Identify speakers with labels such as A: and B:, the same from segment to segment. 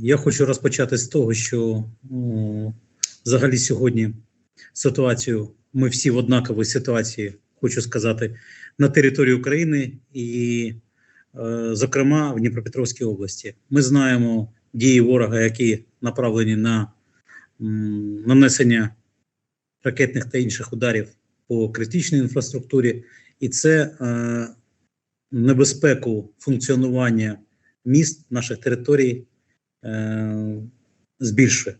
A: Я хочу розпочати з того, що взагалі сьогодні ситуацію, ми всі в однаковій ситуації, хочу сказати, на території України і, е, зокрема, в Дніпропетровській області. Ми знаємо дії ворога, які направлені на нанесення ракетних та інших ударів по критичній інфраструктурі, і це е, небезпеку функціонування міст наших територій збільшує.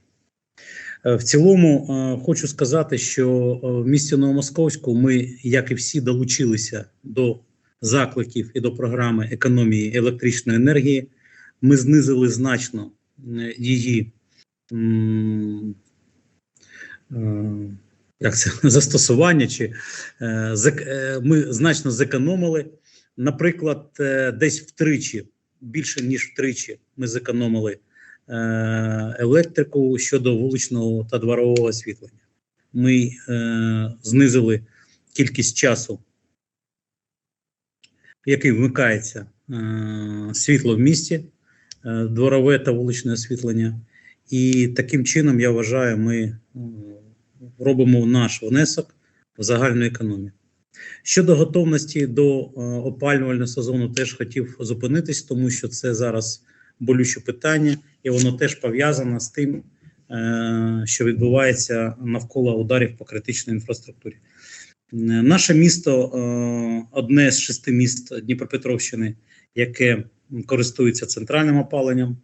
A: Е, В цілому е, хочу сказати, що е, в місті Новомосковську ми, як і всі, долучилися до закликів і до програми економії електричної енергії. Ми знизили значно е, її е, як це, застосування, чи е, е, ми значно зекономили. Наприклад, е, десь втричі, більше ніж втричі, ми зекономили е, електрику щодо вуличного та дворового освітлення. Ми е, знизили кількість часу, який вмикається е, світло в місті, е, дворове та вуличне освітлення. І таким чином, я вважаю, ми е, робимо наш внесок в загальну економію. Щодо готовності до е, опалювального сезону, теж хотів зупинитись, тому що це зараз болюче питання, і воно теж пов'язано з тим, е, що відбувається навколо ударів по критичній інфраструктурі. Е, Наше місто е, одне з шести міст Дніпропетровщини, яке користується центральним опаленням.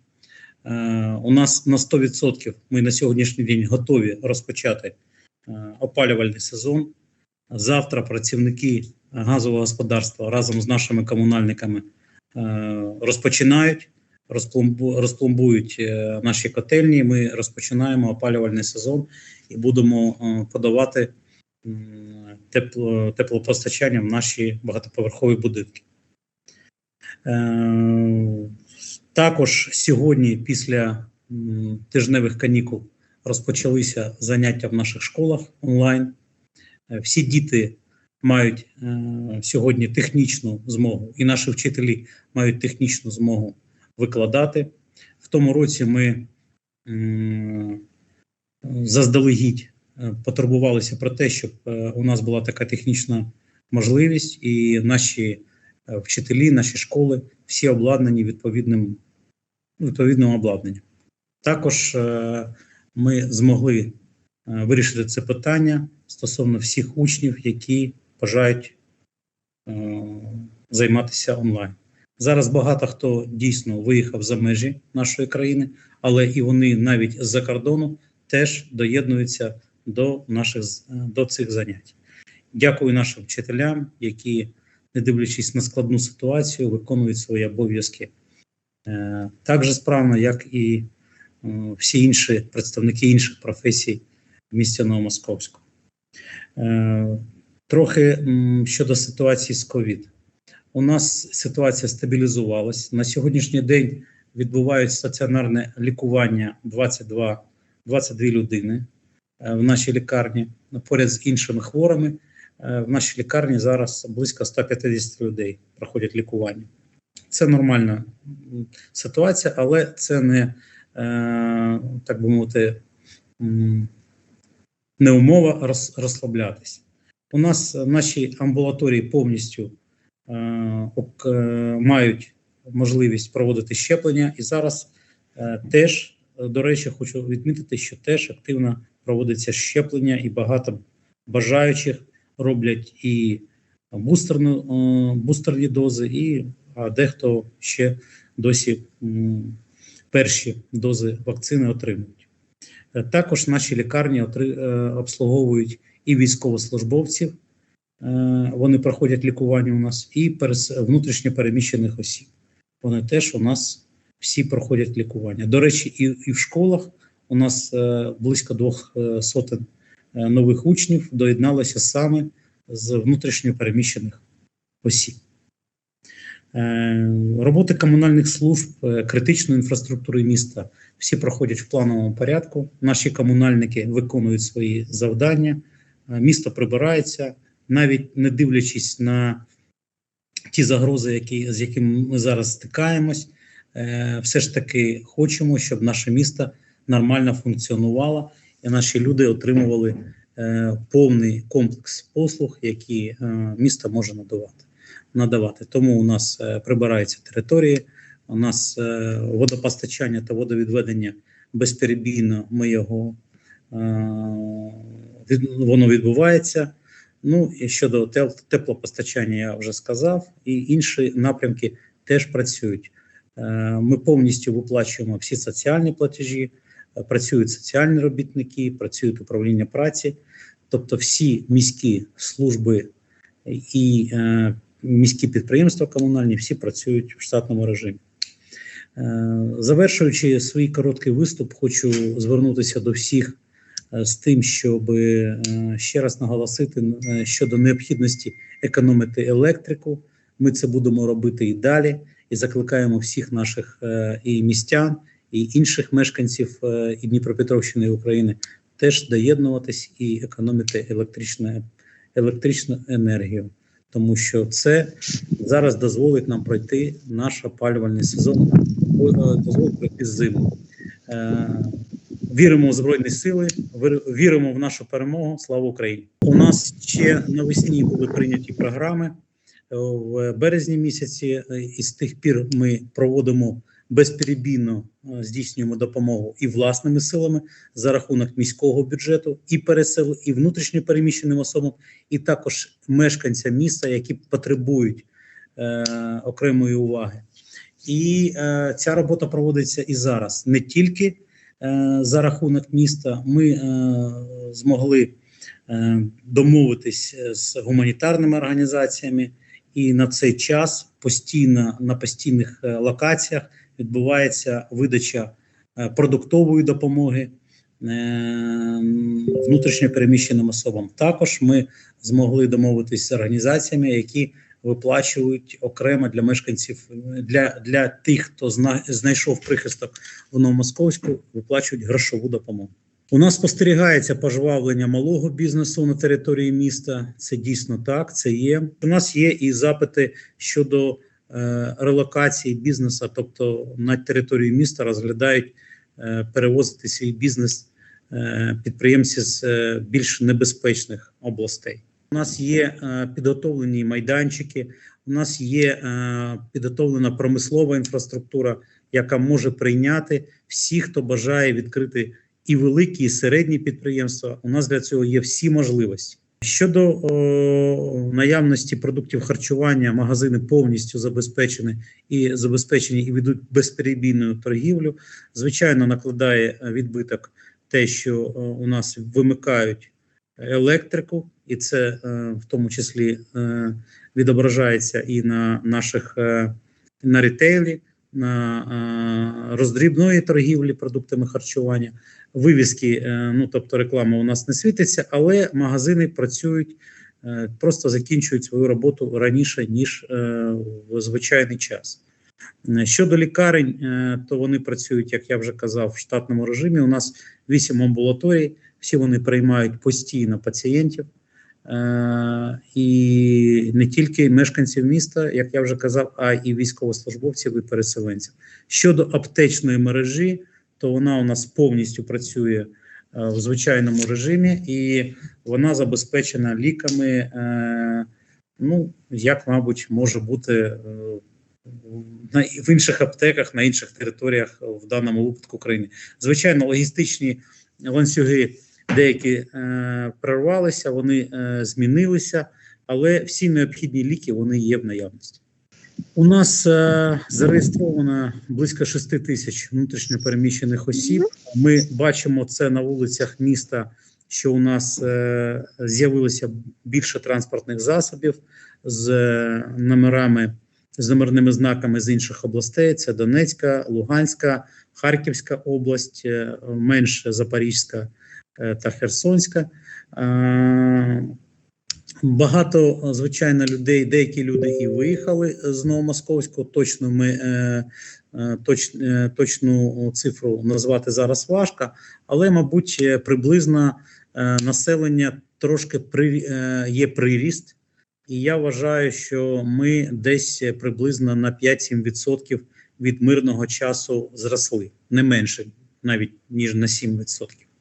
A: У нас на 100% ми на сьогоднішній день готові розпочати опалювальний сезон. Завтра працівники газового господарства разом з нашими комунальниками розпочинають, розпломбують е, наші котельні. Ми розпочинаємо опалювальний сезон і будемо е, подавати тепло, теплопостачання в наші багатоповерхові будинки. Е, Також сьогодні, після тижневих канікул, розпочалися заняття в наших школах онлайн. Всі діти мають сьогодні технічну змогу, і наші вчителі мають технічну змогу викладати. В тому році ми заздалегідь е, потурбувалися про те, щоб е, у нас була така технічна можливість, і наші е, вчителі, наші школи всі обладнані відповідним, відповідним обладнанням. Також ми змогли вирішити це питання стосовно всіх учнів, які бажають займатися онлайн. Зараз багато хто дійсно виїхав за межі нашої країни, але і вони навіть з-за кордону теж доєднуються до наших до цих занять. Дякую нашим вчителям, які, не дивлячись на складну ситуацію, виконують свої обов'язки е, так же справно, як і е, всі інші представники інших професій в місті Новомосковську. Е, Трохи щодо ситуації з ковід. У нас ситуація стабілізувалась. На сьогоднішній день відбувають стаціонарне лікування 22, 22 людини е, в нашій лікарні. Поряд з іншими хворими е, в нашій лікарні зараз близько 150 людей проходять лікування. Це нормальна ситуація, але це не е, так би мовити, не умова роз, розслаблятись. У нас наші амбулаторії повністю мають можливість проводити щеплення, і зараз е, теж, е, до речі, хочу відмітити, що теж активно проводиться щеплення, і багато бажаючих роблять і бустерну, е, бустерні дози, і а дехто ще досі перші дози вакцини отримують. Е, Також наші лікарні е, обслуговують і військовослужбовців, е, вони проходять лікування у нас, і внутрішньо переміщених осіб. Вони теж у нас всі проходять лікування. До речі, і, і в школах у нас е, близько двох е, сотень е, нових учнів доєдналося саме з внутрішньо переміщених осіб. Е, Роботи комунальних служб, е, критичної інфраструктури міста всі проходять в плановому порядку. Наші комунальники виконують свої завдання, е, місто прибирається, навіть не дивлячись на ті загрози, які, з якими ми зараз стикаємось. е, все ж таки хочемо, щоб наше місто нормально функціонувало і наші люди отримували е, повний комплекс послуг, які е, місто може надавати. надавати. Тому у нас е, прибираються території, у нас е, водопостачання та водовідведення безперебійно. Ми його е, воно відбувається. Ну і щодо теплопостачання, я вже сказав, і інші напрямки теж працюють. Е, Ми повністю виплачуємо всі соціальні платежі, е, працюють соціальні робітники, працюють управління праці, тобто всі міські служби і е, міські підприємства комунальні всі працюють в штатному режимі. Завершуючи свій короткий виступ, хочу звернутися до всіх з тим, щоб е, ще раз наголосити е, щодо необхідності економити електрику. Ми це будемо робити і далі, і закликаємо всіх наших е, і містян, і інших мешканців е, і Дніпропетровщини і України теж доєднуватись і економити електричну, електричну енергію, тому що це зараз дозволить нам пройти наш опалювальний сезон, е, дозволить пройти зиму. Віримо в Збройні Сили, віримо в нашу перемогу. Слава Україні! У нас ще навесні були прийняті програми е, в березні місяці, е, і з тих пір ми проводимо безперебійно е, здійснюємо допомогу і власними силами за рахунок міського бюджету, і пересел, і внутрішньо переміщеним особам, і також мешканцям міста, які потребують е, окремої уваги. І е, ця робота проводиться і зараз не тільки за рахунок міста. Ми е, змогли е, домовитись з гуманітарними організаціями, і на цей час постійно на постійних е, локаціях відбувається видача е, продуктової допомоги е, внутрішньо переміщеним особам. Також ми змогли домовитись з організаціями, які виплачують окремо для мешканців для, для тих, хто зна, знайшов прихисток в Новомосковську, виплачують грошову допомогу. У нас спостерігається пожвавлення малого бізнесу на території міста. Це дійсно так. Це є. У нас є і запити щодо е, релокації бізнесу, тобто на території міста розглядають е, перевозити свій бізнес е, підприємці з е, більш небезпечних областей. У нас є е, підготовлені майданчики. У нас є е, підготовлена промислова інфраструктура, яка може прийняти всіх, хто бажає відкрити і великі, і середні підприємства. У нас для цього є всі можливості. Щодо о, наявності продуктів харчування, магазини повністю забезпечені і забезпечені і ведуть безперебійну торгівлю. Звичайно, накладає е, відбиток те, що о, у нас вимикають електрику, і це е, в тому числі е, відображається і на наших е, на ретейлі, на роздрібної торгівлі продуктами харчування. Вивіски, ну тобто реклама у нас не світиться, але магазини працюють, просто закінчують свою роботу раніше ніж в звичайний час. Щодо лікарень, то вони працюють, як я вже казав, в штатному режимі. У нас вісім амбулаторій, всі вони приймають постійно пацієнтів. Е, І не тільки мешканців міста, як я вже казав, а і військовослужбовців і переселенців. Щодо аптечної мережі, то вона у нас повністю працює е, в звичайному режимі, і вона забезпечена ліками. е, Ну, як, мабуть, може бути на в інших аптеках, на інших територіях в даному випадку країни. Звичайно, логістичні ланцюги деякі е, прорвалися, вони е, змінилися, але всі необхідні ліки вони є в наявності. У нас е, зареєстровано близько 6 тисяч внутрішньопереміщених осіб. Ми бачимо це на вулицях міста, що у нас е, з'явилося більше транспортних засобів з е, номерами, з номерними знаками з інших областей: це Донецька, Луганська, Харківська область, менше Запорізька та Херсонська. Е, Багато, звичайно, людей, деякі люди і виїхали з Новомосковського. Точно ми е, е, точ, е, точну цифру назвати зараз важко, але, мабуть, е, приблизно е, населення трошки при, е, є приріст, і я вважаю, що ми десь приблизно на 5-7% від мирного часу зросли не менше навіть ніж на 7%.